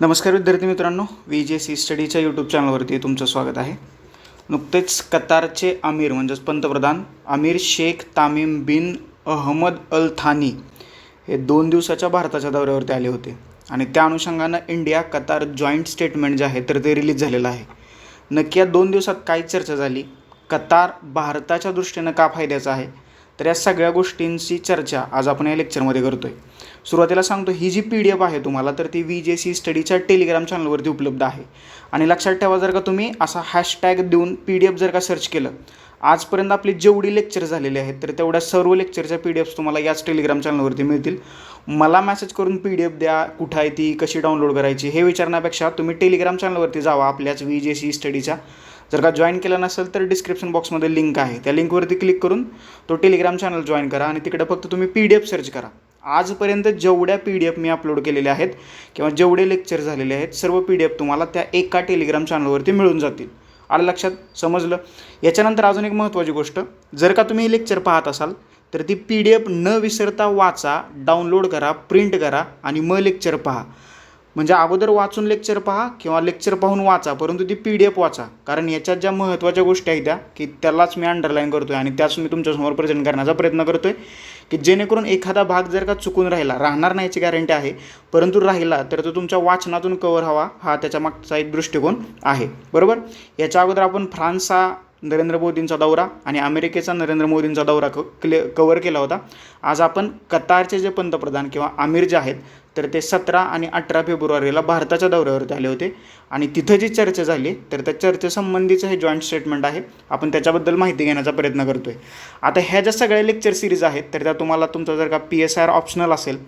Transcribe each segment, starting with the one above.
नमस्कार विद्यार्थी मित्रांनो व्ही जे सी स्टडीच्या यूट्यूब चॅनलवरती तुमचं स्वागत आहे. नुकतेच कतारचे अमीर म्हणजेच पंतप्रधान अमीर शेख तामीम बिन अहमद अल थानी हे दोन दिवसाच्या भारताच्या दौऱ्यावरती आले होते. आणि त्या अनुषंगानं इंडिया कतार जॉईंट स्टेटमेंट जे आहे तर ते रिलीज झालेलं आहे. नक्की या दोन दिवसात काय चर्चा झाली? कतार भारताच्या दृष्टीनं का फायद्याचा आहे? तर या सगळ्या गोष्टींची चर्चा आज आपण या लेक्चरमध्ये करतो आहे सुरुवातीला सांगतो ही जी पी डी एफ आहे तुम्हाला तर ती व्ही जे सी स्टडीच्या टेलिग्राम चॅनलवरती उपलब्ध आहे. आणि लक्षात ठेवा जर का तुम्ही असा हॅशटॅग देऊन पी डी एफ जर का सर्च केलं आजपर्यंत आपली जेवढी लेक्चर झालेले आहेत तर तेवढ्या सर्व लेक्चरच्या पी डी एफ्स तुम्हाला याच टेलिग्राम चॅनलवरती मिळतील. मला मेसेज करून पी डी एफ द्या कुठं आहे ती कशी डाउनलोड करायची हे विचारण्यापेक्षा तुम्ही टेलिग्राम चॅनलवरती जावा आपल्याच व्ही जे सी स्टडीच्या जर का जॉईन केला नसेल तर डिस्क्रिप्शन बॉक्समध्ये लिंक आहे. त्या लिंकवरती क्लिक करून तो टेलिग्राम चॅनल जॉईन करा आणि तिकडे फक्त तुम्ही पी डी एफ सर्च करा. आजपर्यंत जेवढ्या पी डी एफ मी अपलोड केलेल्या आहेत किंवा जेवढे लेक्चर झालेले आहेत सर्व पी डी एफ तुम्हाला त्या एका टेलिग्राम चॅनलवरती मिळून जातील. आलं लक्षात? समजलं? याच्यानंतर अजून एक महत्त्वाची गोष्ट जर का तुम्ही लेक्चर पाहत असाल तर ती पी डी एफ न विसरता वाचा डाउनलोड करा प्रिंट करा आणि मग लेक्चर पहा. म्हणजे अगोदर वाचून लेक्चर पहा किंवा लेक्चर पाहून वाचा परंतु ती पी डी एफ वाचा. कारण याच्यात ज्या महत्त्वाच्या गोष्टी आहेत त्या की त्यालाच मी अंडरलाईन करतो आहे आणि त्याच मी तुमच्यासमोर प्रेझेंट करण्याचा प्रयत्न करतो आहे की जेणेकरून एखादा भाग जर का चुकून राहिला राहणार नाही याची गॅरंटी आहे परंतु राहिला तर तो तुमच्या वाचनातून कवर हवा हा त्याच्या मागचा एक दृष्टिकोन आहे. बरोबर? याच्या अगोदर आपण फ्रान्स हा नरेंद्र मोदींचा दौरा आणि अमेरिकेचा नरेंद्र मोदींचा दौरा क क्ले कवर केला होता. आज आपण कतारचे जे पंतप्रधान किंवा आमिर जे आहेत तर ते सतरा आणि अठरा फेब्रुवारीला भारताच्या दौऱ्यावरती आले होते. आणि तिथं जी चर्चा झाली तर त्या चर्चेसंबंधीचं हे जॉईंट स्टेटमेंट आहे. आपण त्याच्याबद्दल माहिती घेण्याचा प्रयत्न करतो आहे आता ह्या ज्या सगळ्या लेक्चर सिरीज आहेत तर त्या तुम्हाला तुमचा जर का पी एस आर ऑप्शनल असेल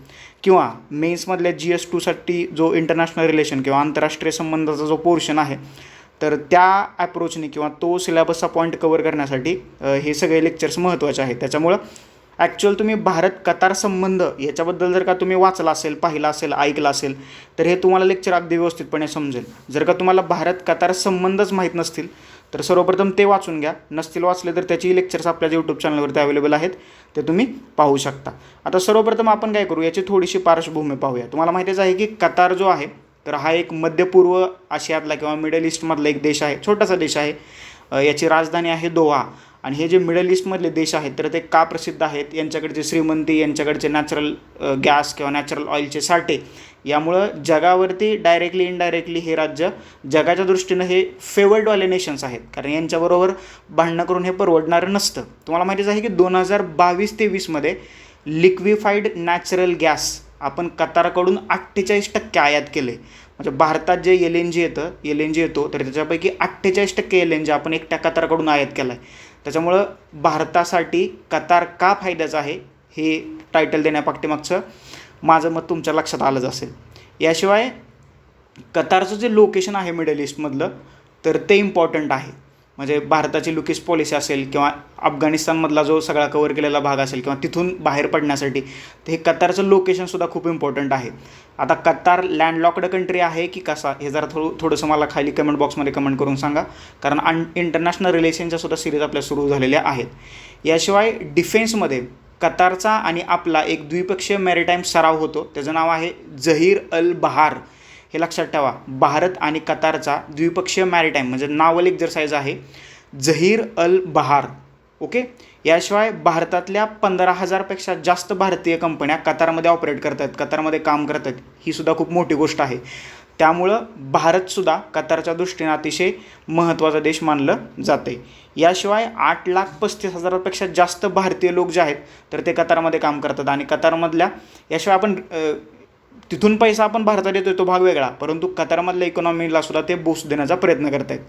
किंवा मेन्समधल्या जी एस टूसाठी जो इंटरनॅशनल रिलेशन किंवा आंतरराष्ट्रीय संबंधाचा जो पोर्शन आहे तर त्या ॲप्रोचने किंवा तो सिलेबसचा पॉईंट कवर करण्यासाठी हे सगळे लेक्चर्स महत्त्वाचे आहेत. त्याच्यामुळं ॲक्च्युअल तुम्ही भारत कतार संबंध याच्याबद्दल जर का तुम्ही वाचला असेल पाहिला असेल ऐकलं असेल तर हे तुम्हाला लेक्चर अगदी व्यवस्थितपणे समजेल. जर का तुम्हाला भारत कतार संबंधच माहीत नसतील तर सर्वप्रथम ते वाचून घ्या. नसतील वाचले तर त्याची लेक्चर्स आपल्या यूट्यूब चॅनलवरती अवेलेबल आहेत. ते तुम्ही पाहू शकता. आता सर्वप्रथम आपण काय करू याची थोडीशी पार्श्वभूमी पाहूया. तुम्हाला माहितीच आहे की कतार जो आहे तर हा एक मध्यपूर्व आशियातला किंवा मिडल ईस्टमधला एक देश आहे छोटासा देश आहे. याची राजधानी आहे दोहा. आणि हे जे मिडल ईस्टमधले देश आहेत तर ते का प्रसिद्ध आहेत? यांच्याकडचे श्रीमंती यांच्याकडचे नॅचरल गॅस किंवा नॅचरल ऑइलचे साठे यामुळं जगावरती डायरेक्टली इनडायरेक्टली हे राज्य जगाच्या दृष्टीनं हे फेवर्डवाले नेशन्स आहेत. कारण यांच्याबरोबर भांडणं करून हे परवडणारं नसतं. तुम्हाला माहितीच आहे की दोन हजार बावीस तेवीसमध्ये लिक्विफाईड नॅचरल गॅस आपण कतारकडून अठ्ठेचाळीस टक्के आयात केले. म्हणजे भारतात जे एल एन जी येतं एल एन जी येतो तर त्याच्यापैकी अठ्ठेचाळीस टक्के एल एन जी आपण एकट्या कतारकडून आयात केला आहे त्याच्यामुळं भारतासाठी कतार का फायद्याचं आहे हे टायटल देण्यापाठीमागचं माझं मत तुमच्या लक्षात आलंच असेल. याशिवाय कतारचं जे लोकेशन आहे मिडल ईस्टमधलं तर ते इम्पॉर्टंट आहे. म्हणजे भारताची लुकीस पॉलिसी असेल किंवा अफगाणिस्तानमधला जो सगळा कवर केलेला भाग असेल किंवा तिथून बाहेर पडण्यासाठी तर हे कतारचं लोकेशनसुद्धा खूप इम्पॉर्टंट आहे. आता कतार लँडलॉक्ड कंट्री आहे की कसा हे जरा थोडं थोडंसं मला खाली कमेंट बॉक्समध्ये कमेंट करून सांगा. कारण अन इंटरनॅशनल रिलेशनच्या सुद्धा सिरीज आपल्या सुरू झालेल्या आहेत. याशिवाय डिफेन्समध्ये कतारचा आणि आपला एक द्विपक्षीय मॅरिटाईम सराव होतो. त्याचं नाव आहे जहीर अल बहार. हे लक्षात ठेवा. भारत आणि कतारचा द्विपक्षीय मॅरिटाईम म्हणजे नावल एक्झरसाईज आहे झहीर अल बहार ओके याशिवाय भारतातल्या पंधरा हजारपेक्षा जास्त भारतीय कंपन्या कतारमध्ये ऑपरेट करत आहेत कतारमध्ये काम करत आहेत ही सुद्धा खूप मोठी गोष्ट आहे. त्यामुळं भारतसुद्धा कतारच्या दृष्टीने अतिशय महत्त्वाचा देश मानलं जाते याशिवाय आठ लाख पस्तीस हजारापेक्षा जास्त भारतीय लोक जे आहेत तर ते कतारमध्ये काम करतात. आणि कतारमधल्या याशिवाय आपण तिथून पैसा आपण भारतात येतो तो भाग वेगळा. परंतु कतारमधल्या इकॉनॉमीला सुद्धा ते बूस्ट देण्याचा प्रयत्न करत आहेत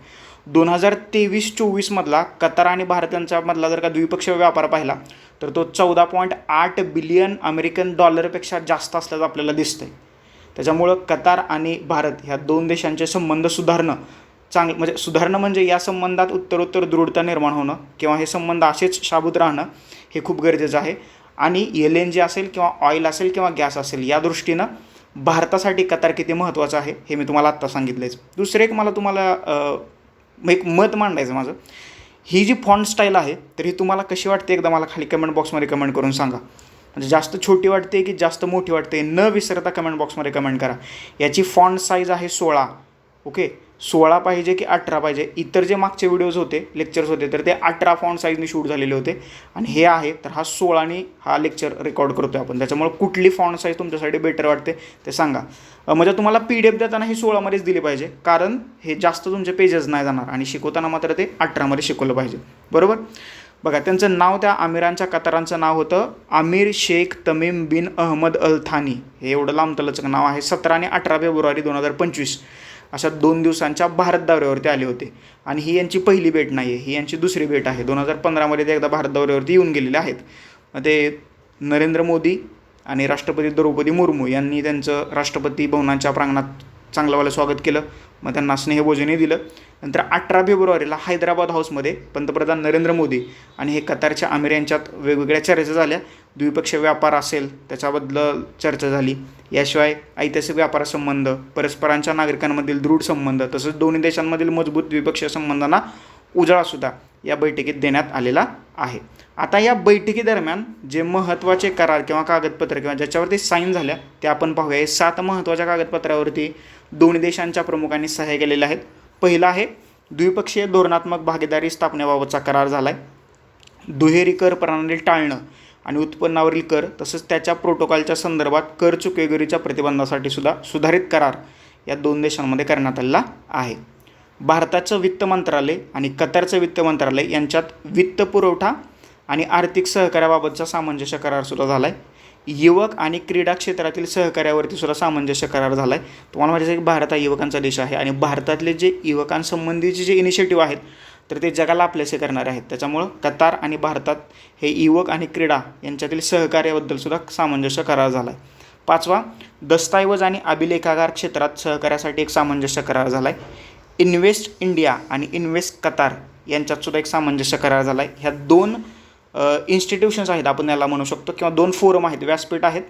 दोन हजार तेवीस चोवीसमधला कतार आणि भारत यांच्यामधला जर का द्विपक्षीय व्यापार पाहिला तर तो चौदा पॉईंट आठ बिलियन अमेरिकन डॉलरपेक्षा जास्त असल्याचं आपल्याला दिसतं आहे त्याच्यामुळं कतार आणि भारत ह्या दोन देशांचे संबंध सुधारणं चांगलं म्हणजे सुधारणं म्हणजे या संबंधात उत्तरोत्तर दृढता निर्माण होणं किंवा हे संबंध असेच शाबूत राहणं हे खूप गरजेचं आहे. आणि एल एन जी असेल किंवा ऑइल असेल किंवा गॅस असेल या दृष्टीनं भारतासाठी कतार किती महत्त्वाचं आहे हे मी तुम्हाला आत्ता सांगितलंच दुसरं एक मला तुम्हाला एक मत मांडायचं माझं. ही जी फॉन्ट स्टाईल आहे तर ही तुम्हाला कशी वाटते एकदा मला खाली कमेंट बॉक्समध्ये कमेंट करून सांगा. म्हणजे जास्त छोटी वाटते की जास्त मोठी वाटते न विसरता कमेंट बॉक्समध्ये कमेंट करा. याची फॉन्ट साईज आहे सोळा. ओके सोळा पाहिजे की अठरा पाहिजे? इतर जे मागचे व्हिडिओज होते लेक्चर्स होते तर ते अठरा फॉन्ट साईजनी शूट झालेले होते. आणि हे आहे तर हा सोळाने हा लेक्चर रेकॉर्ड करतो आपण. त्याच्यामुळे कुठली फॉन्ट साईज तुमच्यासाठी बेटर वाटते ते सांगा. म्हणजे तुम्हाला पी डी एफ देताना ही सोळामध्येच दिली पाहिजे. कारण हे जास्त तुमचे पेजेस नाही जाणार. आणि शिकवताना मात्र ते अठरामध्ये शिकवलं पाहिजे. बरोबर? बघा त्यांचं नाव त्या आमिरांच्या कतारांचं नाव होतं आमिर शेख तमीम बिन अहमद अल थानी. हे एवढं लांबतलचं नाव आहे. सतरा आणि अठरा फेब्रुवारी दोन हजार पंचवीस. अशा दोन दिवसांच्या भारत दौऱ्यावरती आले होते. आणि ही यांची पहिली भेट नाही आहे ही यांची दुसरी भेट आहे. दोन हजार पंधरामध्ये ते एकदा भारत दौऱ्यावरती येऊन गेलेले आहेत. मग ते नरेंद्र मोदी आणि राष्ट्रपती द्रौपदी मुर्मू यांनी त्यांचं राष्ट्रपती भवनाच्या प्रांगणात चांगलंवालं स्वागत केलं. मग त्यांना स्नेहभोजनही दिलं. नंतर अठरा फेब्रुवारीला हैदराबाद हाऊसमध्ये पंतप्रधान नरेंद्र मोदी आणि हे कतारच्या आमिर यांच्यात वेगवेगळ्या चर्चा झाल्या. द्विपक्षीय व्यापार असेल त्याच्याबद्दल चर्चा झाली. याशिवाय ऐतिहासिक व्यापार संबंध परस्परांच्या नागरिकांमधील दृढ संबंध तसंच दोन्ही देशांमधील मजबूत द्विपक्षीय संबंधांना उजाळासुद्धा या बैठकीत देण्यात आलेला आहे. आता या बैठकीदरम्यान जे महत्त्वाचे करार किंवा कागदपत्र किंवा ज्याच्यावरती साईन झाल्या ते आपण पाहूया. हे सात महत्त्वाच्या कागदपत्रावरती दोन्ही देशांच्या प्रमुखांनी सह्या केलेल्या आहेत. पहिला आहे द्विपक्षीय धोरणात्मक भागीदारी स्थापनेबाबतचा करार झाला आहे दुहेरी कर प्रणाली टाळणं आणि उत्पन्नावरील कर तसंच त्याच्या प्रोटोकॉलच्या संदर्भात कर चुकेगिरीच्या प्रतिबंधासाठी सुद्धा सुधारित करार या दोन देशांमध्ये करण्यात आलेला आहे. भारताचं वित्त मंत्रालय आणि कतारचं वित्त मंत्रालय यांच्यात वित्त पुरवठा आणि आर्थिक सहकार्याबाबतचा सामंजस्य करारसुद्धा झाला आहे युवक आणि क्रीडा क्षेत्रातील सहकार्यावरती सुद्धा सामंजस्य करार झाला आहे तुम्हाला माहिती आहे की भारत हा युवकांचा देश आहे आणि भारतातले जे युवकांसंबंधीचे जे इनिशिएटिव्ह आहेत तर ते जगाला आपल्यासे करणारे आहेत. त्याच्यामुळं कतार आणि भारतात हे युवक आणि क्रीडा यांच्यातील सहकार्याबद्दल सुद्धा सामंजस्य करार झाला आहे पाचवा दस्तऐवज आणि अभिलेखागार क्षेत्रात सहकार्यासाठी एक सामंजस्य करार झाला आहे इन्व्हेस्ट इंडिया आणि इन्व्हेस्ट कतार यांच्यात सुद्धा एक सामंजस्य करार झाला आहे ह्या दोन इन्स्टिट्यूशन्स आहेत आपण याला म्हणू शकतो किंवा दोन फोरम आहेत व्यासपीठ आहेत.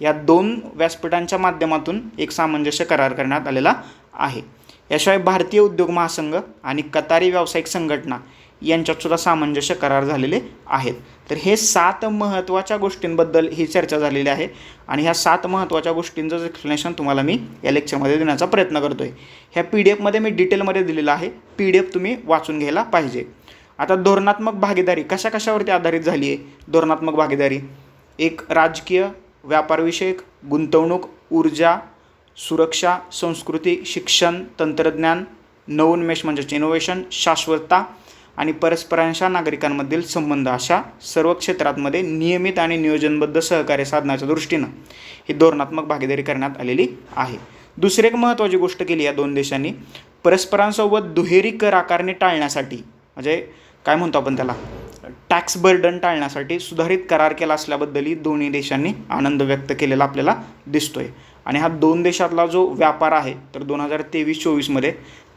या दोन व्यासपीठांच्या माध्यमातून एक सामंजस्य करार करण्यात आलेला आहे. याशिवाय भारतीय उद्योग महासंघ आणि कतारी व्यावसायिक संघटना यांच्यातसुद्धा सामंजस्य करार झालेले आहेत. तर हे सात महत्त्वाच्या गोष्टींबद्दल ही चर्चा झालेली आहे. आणि ह्या सात महत्त्वाच्या गोष्टींचं एक्सप्लेनेशन तुम्हाला मी या लेक्चरमध्ये देण्याचा प्रयत्न करतो आहे ह्या पी डी एफमध्ये मी डिटेलमध्ये दिलेलं आहे. पी डी एफ तुम्ही वाचून घ्यायला पाहिजे. आता धोरणात्मक भागीदारी कशा कशावरती आधारित झाली आहे? धोरणात्मक भागीदारी. एक राजकीय व्यापारविषयक गुंतवणूक ऊर्जा सुरक्षा संस्कृती शिक्षण तंत्रज्ञान नवोन्मेष म्हणजेच इनोव्हेशन शाश्वतता आणि परस्परांच्या नागरिकांमधील संबंध अशा सर्व क्षेत्रांमध्ये नियमित आणि नियोजनबद्ध सहकार्य साधण्याच्या दृष्टीनं ही धोरणात्मक भागीदारी करण्यात आलेली आहे. दुसरी एक महत्त्वाची गोष्ट केली या दोन देशांनी. परस्परांसोबत दुहेरी कर आकारणी टाळण्यासाठी म्हणजे काय म्हणतो आपण त्याला? टॅक्स बर्डन टाळण्यासाठी सुधारित करार केला असल्याबद्दलही दोन्ही देशांनी आनंद व्यक्त केलेला आपल्याला दिसतोय. आणि हा दोन देशातला जो व्यापार आहे तर दोन हजार तेवीस चोवीसमध्ये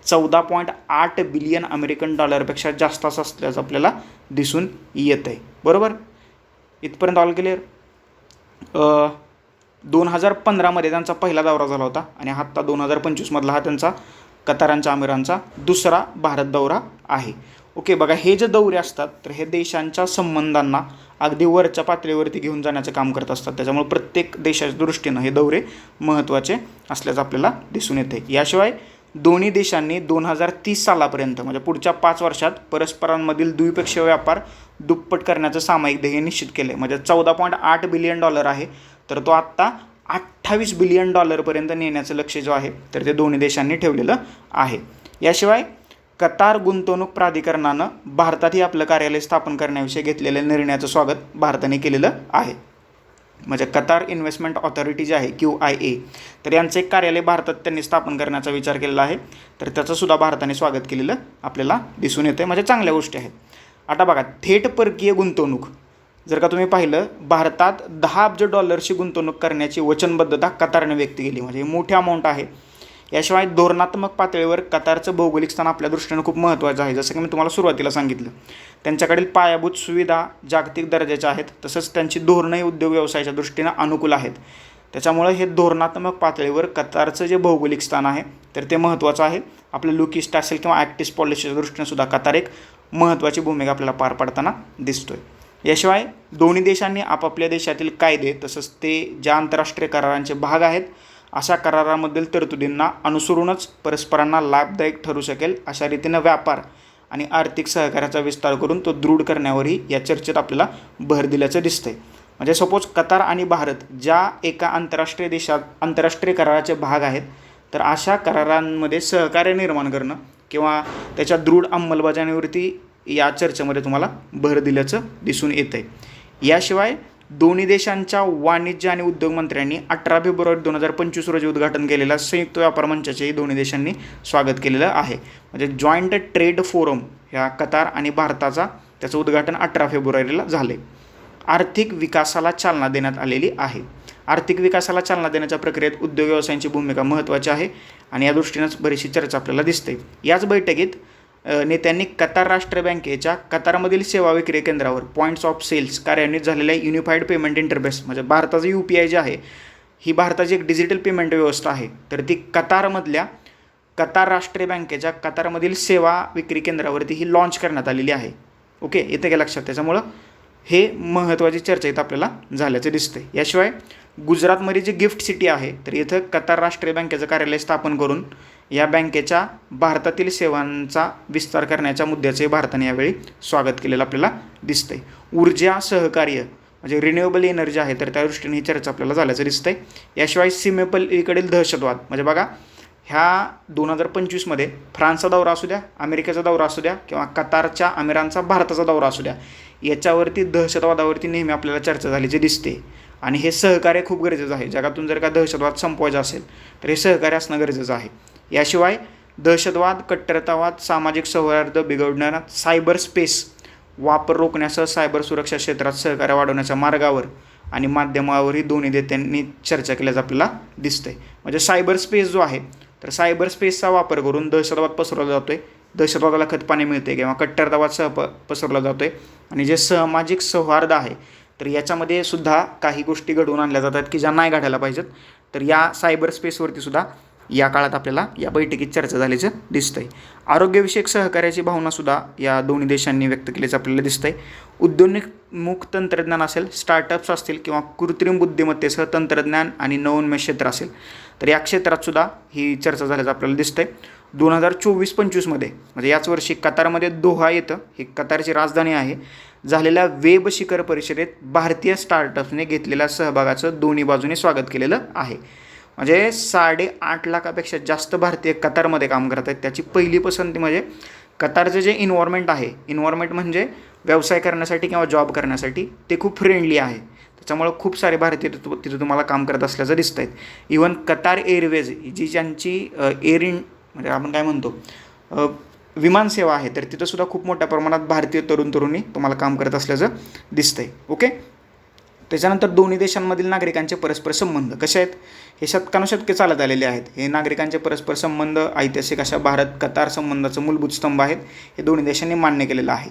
चौदा पॉईंट आठ बिलियन अमेरिकन डॉलरपेक्षा जास्त असल्याचं आपल्याला दिसून येत आहे बरोबर? इथपर्यंत ऑल क्लिअर दोन हजार पंधरामध्ये त्यांचा पहिला दौरा झाला होता आणि आत्ता दोन हजार पंचवीसमधला हा त्यांचा कतारांचा अमिरांचा दुसरा भारत दौरा आहे. ओके बघा हे जे दौरे असतात तर हे देशांच्या संबंधांना अगदी वरच्या पातळीवरती घेऊन जाण्याचं काम करत असतात. त्याच्यामुळे प्रत्येक देशाच्या दृष्टीनं हे दौरे महत्त्वाचे असल्याचं आपल्याला दिसून येते याशिवाय दोन्ही देशांनी दोन हजार तीस सालापर्यंत म्हणजे पुढच्या पाच वर्षात परस्परांमधील द्विपक्षीय व्यापार दुप्पट करण्याचं सामायिक ध्येय निश्चित केले म्हणजे चौदा पॉईंट आठ बिलियन डॉलर आहे तर तो आत्ता अठ्ठावीस बिलियन डॉलरपर्यंत नेण्याचं लक्ष जो आहे तर ते दोन्ही देशांनी ठेवलेलं आहे. याशिवाय कतार गुंतवणूक प्राधिकरणानं भारतातही आपलं कार्यालय स्थापन करण्याविषयी घेतलेल्या निर्णयाचं स्वागत भारताने केलेलं आहे. म्हणजे कतार इन्व्हेस्टमेंट ऑथॉरिटी जी आहे क्यू आय ए तर यांचं एक कार्यालय भारतात त्यांनी स्थापन करण्याचा विचार केलेला आहे. तर त्याचंसुद्धा भारताने स्वागत केलेलं आपल्याला दिसून येतं म्हणजे चांगल्या गोष्टी आहेत. आता बघा थेट परकीय गुंतवणूक. जर का तुम्ही पाहिलं भारतात दहा अब्ज डॉलरची गुंतवणूक करण्याची वचनबद्धता कतारने व्यक्त केली. म्हणजे मोठी अमाऊंट आहे. याशिवाय धोरणात्मक पातळीवर कतारचं भौगोलिक स्थान आपल्या दृष्टीनं खूप महत्त्वाचं आहे. जसं की मी तुम्हाला सुरुवातीला सांगितलं त्यांच्याकडील पायाभूत सुविधा जागतिक दर्जाच्या आहेत तसंच त्यांची धोरणंही उद्योग व्यवसायाच्या दृष्टीनं अनुकूल आहेत. त्याच्यामुळं हे धोरणात्मक पातळीवर कतारचं जे भौगोलिक स्थान आहे तर ते महत्त्वाचं आहे. आपलं लुकिस्ट असेल किंवा ॲक्टिस पॉलिसीच्या दृष्टीनं सुद्धा कतार एक महत्त्वाची भूमिका आपल्याला पार पाडताना दिसतोय. याशिवाय दोन्ही देशांनी आपापल्या देशातील कायदे तसंच ते ज्या आंतरराष्ट्रीय करारांचे भाग आहेत अशा करारामधील तरतुदींना अनुसरूनच परस्परांना लाभदायक ठरू शकेल अशा रीतीनं व्यापार आणि आर्थिक सहकार्याचा विस्तार करून तो दृढ करण्यावरही या चर्चेत आपल्याला भर दिल्याचं दिसतंय. म्हणजे सपोज कतार आणि भारत ज्या एका आंतरराष्ट्रीय देशात आंतरराष्ट्रीय कराराचे भाग आहेत तर अशा करारांमध्ये सहकार्य निर्माण करणं किंवा त्याच्या दृढ अंमलबजावणीवरती या चर्चेमध्ये तुम्हाला भर दिल्याचं दिसून येतं आहे याशिवाय दोन्ही देशांच्या वाणिज्य आणि उद्योग मंत्र्यांनी अठरा फेब्रुवारी दोन हजार पंचवीस रोजी उद्घाटन केलेल्या संयुक्त व्यापार मंचाचेही दोन्ही देशांनी स्वागत केलेलं आहे. म्हणजे जॉईंट ट्रेड फोरम ह्या कतार आणि भारताचा त्याचं उद्घाटन अठरा फेब्रुवारीला झाले आर्थिक विकासाला चालना देण्यात आलेली आहे. आर्थिक विकासाला चालना देण्याच्या प्रक्रियेत उद्योग व्यवसायांची भूमिका महत्त्वाची आहे आणि या दृष्टीनंच बरीचशी चर्चा आपल्याला दिसते. याच बैठकीत नेत्यांनी कतार राष्ट्र बँकेच्या कतारमधील सेवा विक्री केंद्रावर पॉईंट्स ऑफ सेल्स कार्यान्वित झालेल्या युनिफाईड पेमेंट इंटरफेस म्हणजे भारताचं यू पी आय जे आहे ही भारताची एक डिजिटल पेमेंट व्यवस्था आहे. तर ती कतारमधल्या कतार राष्ट्रीय बँकेच्या कतारमधील सेवा विक्री केंद्रावरती ही लॉन्च करण्यात आलेली आहे. ओके येते काय लक्षात. त्याच्यामुळं हे महत्त्वाची चर्चा इथं आपल्याला झाल्याचं दिसतंय. याशिवाय गुजरातमध्ये जी गिफ्ट सिटी आहे तर इथं कतार राष्ट्रीय बँकेचं कार्यालय स्थापन करून या बँकेच्या भारतातील सेवांचा विस्तार करण्याच्या मुद्द्याचे भारताने यावेळी स्वागत केलेलं आपल्याला दिसतंय. ऊर्जा सहकार्य म्हणजे रिन्युएबल एनर्जी आहे तर त्या दृष्टीने ही चर्चा आपल्याला झाल्याचं दिसतंय. याशिवाय सीमेपलीकडील दहशतवाद म्हणजे बघा ह्या दोन हजार पंचवीसमध्ये फ्रान्सचा दौरा असू द्या अमेरिकेचा दौरा असू द्या किंवा कतारच्या अमेरांचा भारताचा दौरा असू द्या याच्यावरती दहशतवादावरती नेहमी आपल्याला चर्चा झाल्याची दिसते. आणि हे सहकार्य खूप गरजेचं आहे. जगातून जर का दहशतवाद संपवायचा असेल तर हे सहकार्य असणं गरजेचं आहे. याशिवाय दहशतवाद कट्टरतावाद सामाजिक सौहार्द बिघडणारा सायबर स्पेस वापर रोखण्यासह सायबर सुरक्षा क्षेत्रात सहकार्य वाढवण्याच्या मार्गावर आणि माध्यमावरही दोन्ही नेत्यांनी चर्चा केल्याचं आपल्याला दिसतंय. म्हणजे सायबर स्पेस जो आहे तर सायबर स्पेसचा वापर करून दहशतवाद पसरवला जातोय. दहशतवादाला खतपाणी मिळते किंवा कट्टरतावाद सह प पसरवला जातोय. आणि जे सामाजिक सौहार्द आहे तर याच्यामध्ये सुद्धा काही गोष्टी घडवून आणल्या जातात की ज्या नाही घडायला पाहिजेत. तर या सायबर स्पेसवरती सुद्धा या काळात आपल्याला या बैठकीत चर्चा झाल्याचं दिसतं आहे आरोग्यविषयक सहकार्याची भावनासुद्धा या दोन्ही देशांनी व्यक्त केल्याचं आपल्याला दिसतं आहे उद्योन्मुख तंत्रज्ञान असेल स्टार्टअप्स असतील किंवा कृत्रिम बुद्धिमत्तेसह तंत्रज्ञान आणि नवोन्मेष क्षेत्र असेल तर या क्षेत्रातसुद्धा ही चर्चा झाल्याचं आपल्याला दिसतंय. दोन हजार चोवीस पंचवीसमध्ये म्हणजे याच वर्षी कतारमध्ये दोहा येतं. ही कतारची राजधानी आहे. झालेल्या वेब शिखर परिषदेत भारतीय स्टार्टअप्सने घेतलेल्या सहभागाचं दोन्ही बाजूने स्वागत केलेलं आहे. म्हणजे साडेआठ लाखापेक्षा जास्त भारतीय कतारमध्ये काम करत आहेत. त्याची पहिली पसंती म्हणजे कतारचं जे इन्व्हॉर्मेंट आहे इन्व्हॉर्मेंट म्हणजे व्यवसाय करण्यासाठी किंवा जॉब करण्यासाठी ते खूप फ्रेंडली आहे. त्याच्यामुळं खूप सारे भारतीय तिथं तुम्हाला काम करत असल्याचं दिसत आहेत इवन कतार एअरवेज जी ज्यांची एअर इन म्हणजे आपण काय म्हणतो विमानसेवा आहे तर तिथंसुद्धा खूप मोठ्या प्रमाणात भारतीय तरुण तरुणी तुम्हाला काम करत असल्याचं दिसतंय ओके? त्याच्यानंतर दोन्ही देशांमधील नागरिकांचे परस्पर संबंध कसे आहेत? हे शतकानुशतके चालत आलेले आहेत. हे नागरिकांचे परस्पर संबंध ऐतिहासिक अशा भारत कतार संबंधाचं मूलभूत स्तंभ आहेत. हे दोन्ही देशांनी मान्य केलेलं आहे.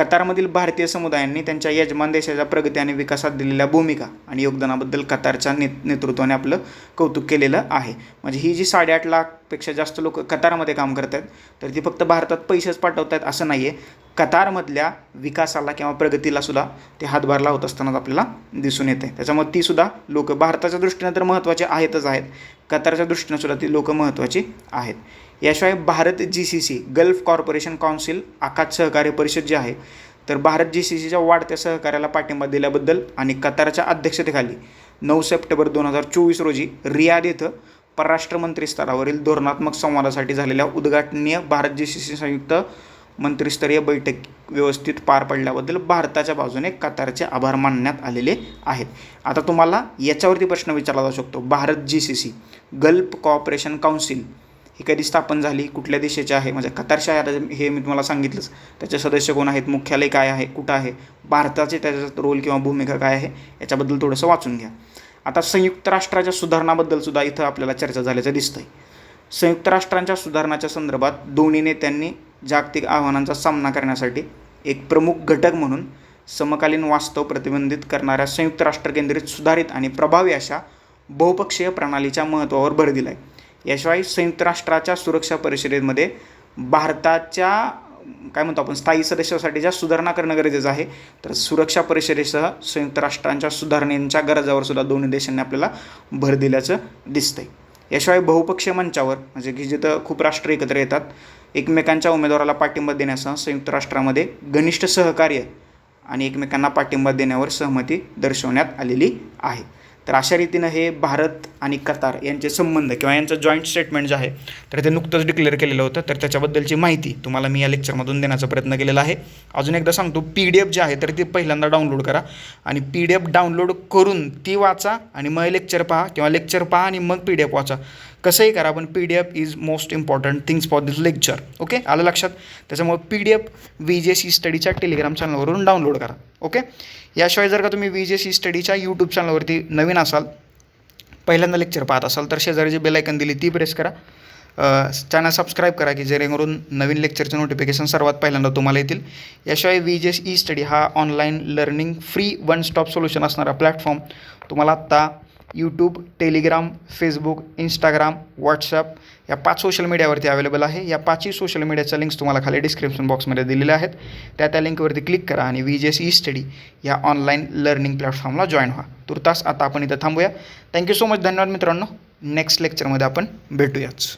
कतारमधील भारतीय समुदायांनी त्यांच्या यजमान देशाच्या प्रगती आणि विकासात दिलेल्या भूमिका आणि योगदानाबद्दल कतारच्या ने नेतृत्वाने आपलं कौतुक केलेलं आहे. म्हणजे ही जी साडेआठ लाखपेक्षा जास्त लोक कतारमध्ये काम करत आहेत तर ती फक्त भारतात पैसेच पाठवत आहेत असं नाही आहे कतारमधल्या विकासाला किंवा प्रगतीला सुद्धा ते हातभार लावत असतानाच आपल्याला दिसून येते त्याच्यामुळे ती सुद्धा लोक भारताच्या दृष्टीनं तर महत्त्वाचे आहेतच आहेत. कतारच्या दृष्टीनं सुद्धा ती लोक महत्त्वाची आहेत. याशिवाय Bharat G C C gulf corporation council आखात सहकार्य परिषद जी आहे तर भारत जी सी सीच्या वाढत्या सहकार्याला पाठिंबा दिल्याबद्दल आणि कतारच्या अध्यक्षतेखाली नऊ सप्टेंबर दोन हजार चोवीस रोजी रियाद येथं परराष्ट्रमंत्री स्तरावरील धोरणात्मक संवादासाठी झालेल्या उद्घाटनीय भारत जी सी सी संयुक्त मंत्रिस्तरीय बैठक व्यवस्थित पार पडल्याबद्दल भारताच्या बाजूने कतारचे आभार मानण्यात आलेले आहेत. आता तुम्हाला याच्यावरती प्रश्न विचारला जाऊ शकतो. Bharat G C C gulf cooperation council ही कधी स्थापन झाली कुठल्या देशाची आहे? म्हणजे कतारच्या हे मी तुम्हाला सांगितलंच. त्याचे सदस्य कोण आहेत? मुख्यालय काय आहे? कुठं आहे? भारताचे त्याच्यात रोल किंवा भूमिका काय आहे? याच्याबद्दल थोडंसं वाचून घ्या. आता संयुक्त राष्ट्राच्या सुधारणाबद्दल सुद्धा इथं आपल्याला चर्चा झाल्याचं दिसतंय. संयुक्त राष्ट्रांच्या सुधारणाच्या संदर्भात दोन्ही नेत्यांनी जागतिक आव्हानांचा सामना करण्यासाठी एक प्रमुख घटक म्हणून समकालीन वास्तव प्रतिबंधित करणाऱ्या संयुक्त राष्ट्र केंद्रित सुधारित आणि प्रभावी अशा बहुपक्षीय प्रणालीच्या महत्त्वावर भर दिला आहे याशिवाय संयुक्त राष्ट्राच्या सुरक्षा परिषदेमध्ये भारताच्या काय म्हणतो आपण स्थायी सदस्यासाठी ज्या सुधारणा करणं गरजेचं आहे तर सुरक्षा परिषदेसह संयुक्त राष्ट्रांच्या सुधारणेच्या गरजावर सुद्धा दोन्ही देशांनी आपल्याला भर दिल्याचं दिसतंय. याशिवाय बहुपक्षीय मंचावर म्हणजे की जिथं खूप राष्ट्र एकत्र येतात एकमेकांच्या उमेदवाराला पाठिंबा देण्यासह संयुक्त राष्ट्रामध्ये घनिष्ठ सहकार्य आणि एकमेकांना पाठिंबा देण्यावर सहमती दर्शवण्यात आलेली आहे. तर अशा रीतीनं हे भारत आणि कतार यांचे संबंध किंवा यांचं जॉईंट स्टेटमेंट जे आहे तर ते नुकतंच डिक्लेअर केलेलं होतं. तर त्याच्याबद्दलची माहिती तुम्हाला मी या लेक्चरमधून देण्याचा प्रयत्न केलेला आहे. अजून एकदा सांगतो पी डी एफ जे आहे तर ती पहिल्यांदा डाउनलोड करा आणि पी डी एफ डाउनलोड करून ती वाचा आणि मग लेक्चर पहा किंवा लेक्चर पहा आणि मग पी डी एफ वाचा. कसंही करा पण P D F is most important things for this lecture okay आलं लक्षात? त्याच्यामुळे P D F V J C स्टडीच्या Telegram चॅनलवरून डाउनलोड करा. ओके याशिवाय जर का तुम्ही व्ही जे सी स्टडीच्या यूट्यूब चॅनलवरती नवीन असाल पहिल्यांदा लेक्चर पाहत असाल तर शेजारी जी बेलायकन दिली ती प्रेस करा. चॅनल सबस्क्राईब करा की जेणेकरून नवीन लेक्चरचे नोटिफिकेशन सर्वात पहिल्यांदा तुम्हाला येतील. याशिवाय वी जे ई स्टडी हा online learning free one stop solution असणारा प्लॅटफॉर्म तुम्हाला आत्ता YouTube Telegram Facebook Instagram WhatsApp या पाच सोशल मीडियावरती अवेलेबल आहे. या पाचही सोशल मीडियाच्या लिंक्स तुम्हाला खाली डिस्क्रिप्शन बॉक्समध्ये दिलेल्या आहेत. त्या त्या लिंकवरती क्लिक करा आणि V J S E study या ऑनलाईन लर्निंग प्लॅटफॉर्मला जॉईन व्हा. तुर्तास आता आपण इथं थांबूया. थँक्यू सो मच धन्यवाद मित्रांनो. नेक्स्ट लेक्चरमध्ये आपण भेटूयाच.